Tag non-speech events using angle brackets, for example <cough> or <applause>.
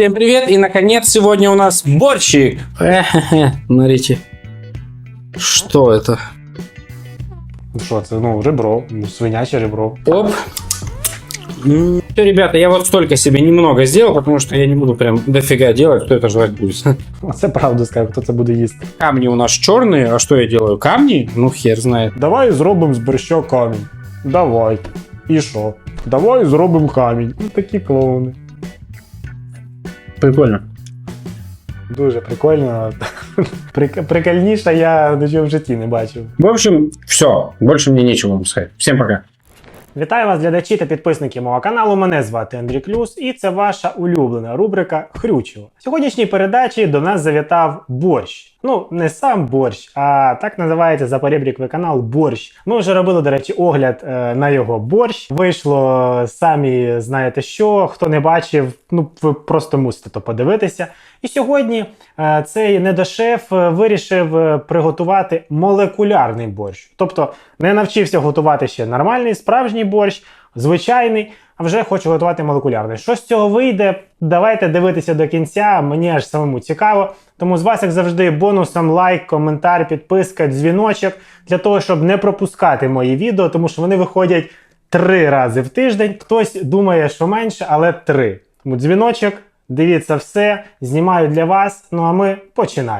Всем привет! И наконец сегодня у нас борщик. Эхе-хе, Смотрите. Что это? Ну Що це? Ну, ребро, ну, свиняче ребро. Оп. Все, ребята, я вот столько себе немного сделал, потому что я не буду прям дофига делать, кто это жрать будет. <laughs> Це правду скажу, хто це буде їсти. Камни у нас черные, а что я делаю? Камни? Ну хер знает. Давай зробимо з борща камінь. Давай. І що? Давай зробимо камінь. Ну такі клоуни. Прикольно. Дуже прикольно. <laughs> Прикольніше я нічого в житті не бачив. В общем, все. Больше мне нечего вам сказать. Всем пока. Вітаю вас, глядачі та підписники мого каналу. Мене звати Андрій Клюс, і це ваша улюблена рубрика Хрючево. В сьогоднішній передачі до нас завітав борщ. Ну, не сам борщ, а так називається за поребріквий канал Борщ. Ми вже робили, до речі, огляд е, на його борщ. Вийшло самі знаєте що. Хто не бачив, ну ви просто мусите то подивитися. І сьогодні е, цей недошеф е, вирішив е, приготувати молекулярний борщ. Тобто не навчився готувати ще нормальний справжній борщ, звичайний, а вже хоче готувати молекулярний. Що з цього вийде? Давайте дивитися до кінця. Мені аж самому цікаво. Тому з вас, як завжди, бонусом лайк, коментар, підписка, дзвіночок для того, щоб не пропускати мої відео, тому що вони виходять три рази в тиждень. Хтось думає, що менше, але три. Тому дзвіночок, дивіться все, знімаю для вас. Ну а ми починаємо.